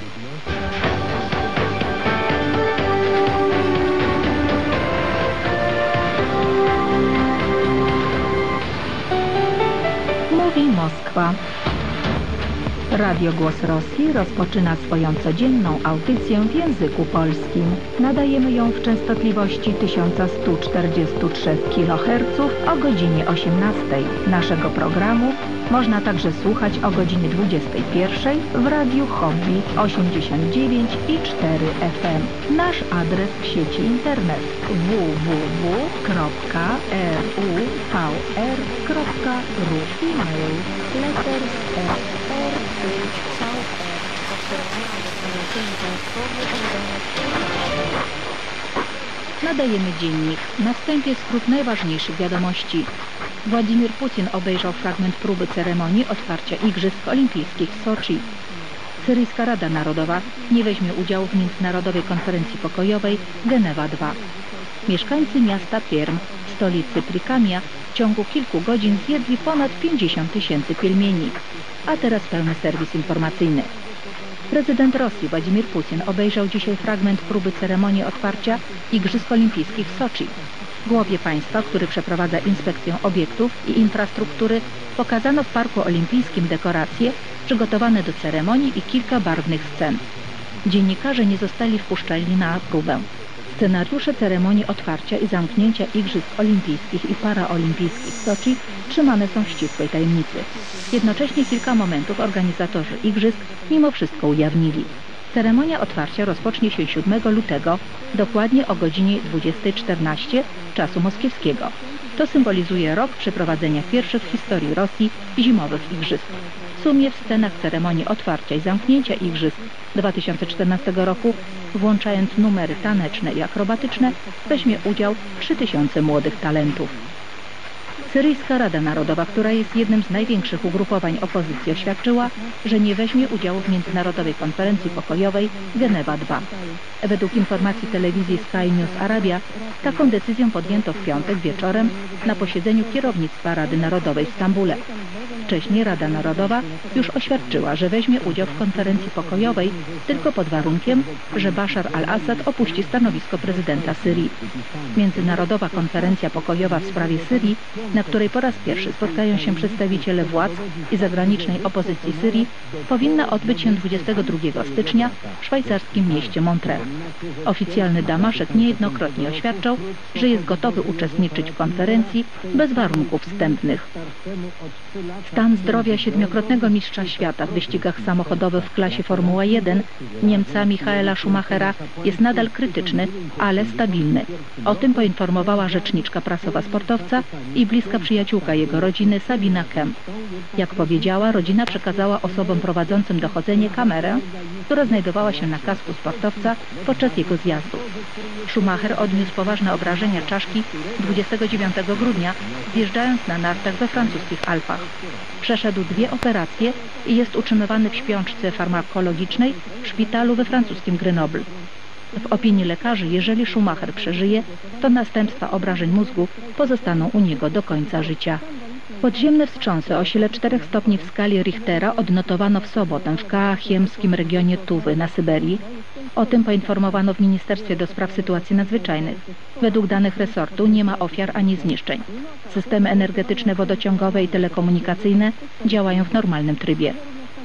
Mówi Moskwa. Radio Głos Rosji rozpoczyna swoją codzienną audycję w języku polskim. Nadajemy ją w częstotliwości 1143 kHz o godzinie 18. Naszego programu można także słuchać o godzinie 21 w Radiu Hobby 89 i 4 FM. Nasz adres w sieci internet www.ruvr.ru e-mail letters Nadajemy dziennik. Na wstępie skrót najważniejszych wiadomości. Władimir Putin obejrzał fragment próby ceremonii otwarcia Igrzysk Olimpijskich w Soczi. Syryjska Rada Narodowa nie weźmie udziału w Międzynarodowej Konferencji Pokojowej Genewa II. Mieszkańcy miasta Pierm, stolicy Prikamia, w ciągu kilku godzin zjedli ponad 50 tysięcy pielmieni. A teraz pełny serwis informacyjny. Prezydent Rosji Władimir Putin obejrzał dzisiaj fragment próby ceremonii otwarcia Igrzysk Olimpijskich w Soczi. Głowie państwa, który przeprowadza inspekcję obiektów i infrastruktury, pokazano w Parku Olimpijskim dekoracje przygotowane do ceremonii i kilka barwnych scen. Dziennikarze nie zostali wpuszczeni na próbę. Scenariusze ceremonii otwarcia i zamknięcia Igrzysk Olimpijskich i Paraolimpijskich w Soczi trzymane są w ścisłej tajemnicy. Jednocześnie kilka momentów organizatorzy Igrzysk mimo wszystko ujawnili. Ceremonia otwarcia rozpocznie się 7 lutego, dokładnie o godzinie 20.14 czasu moskiewskiego. To symbolizuje rok przeprowadzenia pierwszych w historii Rosji zimowych igrzysk. W sumie w scenach ceremonii otwarcia i zamknięcia igrzysk 2014 roku, włączając numery taneczne i akrobatyczne, weźmie udział 3000 młodych talentów. Syryjska Rada Narodowa, która jest jednym z największych ugrupowań opozycji, oświadczyła, że nie weźmie udziału w Międzynarodowej Konferencji Pokojowej Genewa II. Według informacji telewizji Sky News Arabia taką decyzję podjęto w piątek wieczorem na posiedzeniu kierownictwa Rady Narodowej w Stambule. Wcześniej Rada Narodowa już oświadczyła, że weźmie udział w konferencji pokojowej tylko pod warunkiem, że Bashar al-Assad opuści stanowisko prezydenta Syrii. Międzynarodowa konferencja pokojowa w sprawie Syrii, na której po raz pierwszy spotkają się przedstawiciele władz i zagranicznej opozycji Syrii, powinna odbyć się 22 stycznia w szwajcarskim mieście Montreux. Oficjalny Damaszek niejednokrotnie oświadczał, że jest gotowy uczestniczyć w konferencji bez warunków wstępnych. Stan zdrowia siedmiokrotnego mistrza świata w wyścigach samochodowych w klasie Formuła 1 Niemca Michaela Schumachera jest nadal krytyczny, ale stabilny. O tym poinformowała rzeczniczka prasowa sportowca i bliska przyjaciółka jego rodziny Sabina Kemp. Jak powiedziała, rodzina przekazała osobom prowadzącym dochodzenie kamerę, która znajdowała się na kasku sportowca podczas jego zjazdu. Schumacher odniósł poważne obrażenia czaszki 29 grudnia, zjeżdżając na nartach we francuskich Alpach. Przeszedł dwie operacje i jest utrzymywany w śpiączce farmakologicznej w szpitalu we francuskim Grenoble. W opinii lekarzy, jeżeli Schumacher przeżyje, to następstwa obrażeń mózgu pozostaną u niego do końca życia. Podziemne wstrząsy o sile 4 stopni w skali Richtera odnotowano w sobotę w Kaachiemskim regionie Tuwy na Syberii. O tym poinformowano w Ministerstwie do Spraw Sytuacji Nadzwyczajnych. Według danych resortu nie ma ofiar ani zniszczeń. Systemy energetyczne, wodociągowe i telekomunikacyjne działają w normalnym trybie.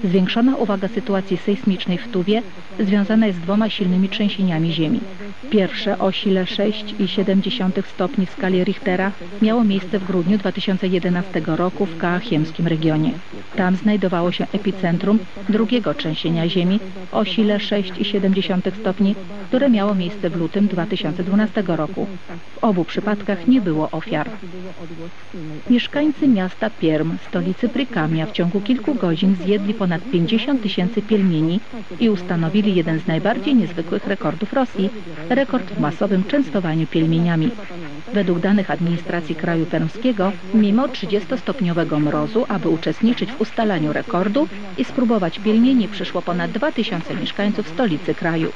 Zwiększona uwaga sytuacji sejsmicznej w Tuwie związana jest z dwoma silnymi trzęsieniami ziemi. Pierwsze o sile 6,7 stopni w skali Richtera miało miejsce w grudniu 2011 roku w Kaachiemskim regionie. Tam znajdowało się epicentrum drugiego trzęsienia ziemi o sile 6,7 stopni, które miało miejsce w lutym 2012 roku. W obu przypadkach nie było ofiar. Mieszkańcy miasta Pierm, stolicy Prykamia, w ciągu kilku godzin zjedli ponad 50 tysięcy pielmieni i ustanowili jeden z najbardziej niezwykłych rekordów Rosji, rekord w masowym częstowaniu pielmieniami. Według danych administracji kraju permskiego, mimo 30-stopniowego mrozu, aby uczestniczyć w ustalaniu rekordu i spróbować pielmieni przyszło ponad 2000 mieszkańców stolicy kraju.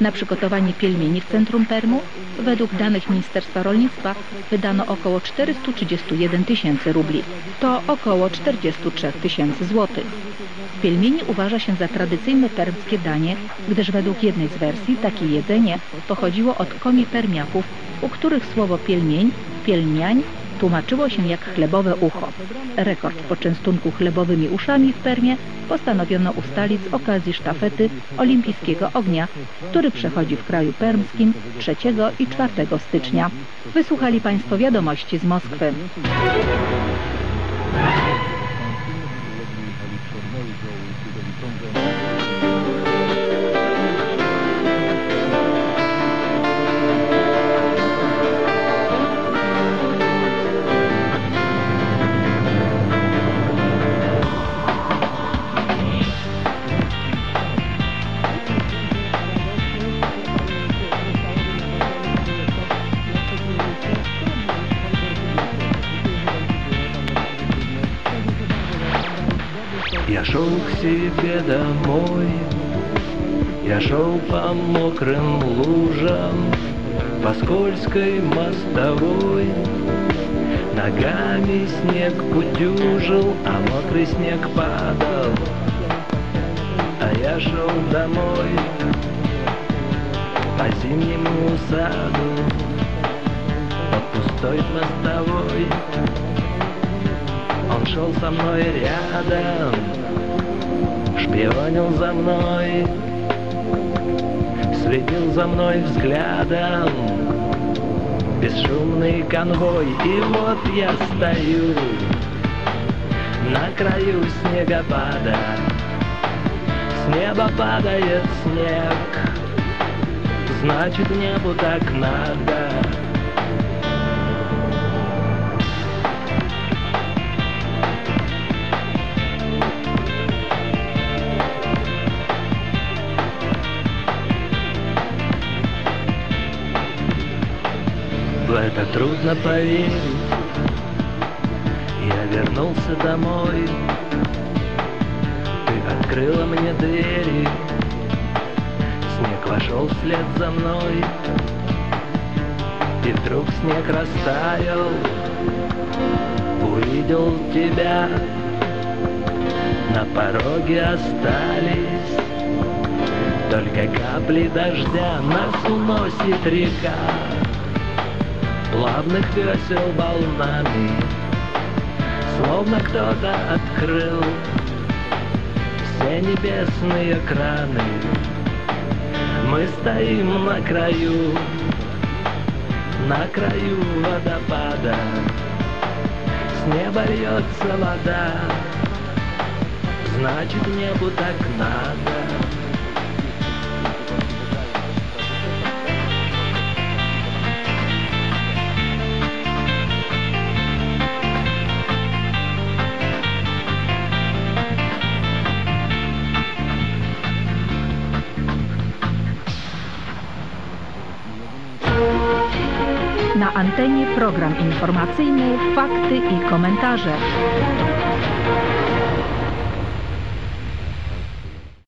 Na przygotowanie pielmieni w centrum Permu, według danych Ministerstwa Rolnictwa wydano około 431 tysięcy rubli. To około 43 tysięcy złotych. Pielmieni uważa się za tradycyjne permskie danie, gdyż według jednej z wersji takie jedzenie pochodziło od komi permiaków, u których słowo pielmień, pielmiań tłumaczyło się jak chlebowe ucho. Rekord poczęstunku chlebowymi uszami w Permie postanowiono ustalić z okazji sztafety olimpijskiego ognia, który przechodzi w kraju permskim 3 i 4 stycznia. Wysłuchali Państwo wiadomości z Moskwy. Шел к себе домой, я шел по мокрым лужам, по скользкой мостовой. Ногами снег утюжил, а мокрый снег падал. А я шел домой по зимнему саду, по пустой мостовой. Он шел со мной рядом, шпионил за мной, следил за мной взглядом. Бесшумный конвой, и вот я стою на краю снегопада. С неба падает снег, значит небу так надо. Трудно поверить. Я вернулся домой. Ты открыла мне двери. Снег вошел вслед за мной. И вдруг снег растаял. Увидел тебя. На пороге остались Только капли дождя. Нас уносит река плавных весел волнами, Словно кто-то открыл все небесные краны. Мы стоим на краю, на краю водопада, С неба льется вода, значит небу так надо. Na antenie program informacyjny Fakty i komentarze.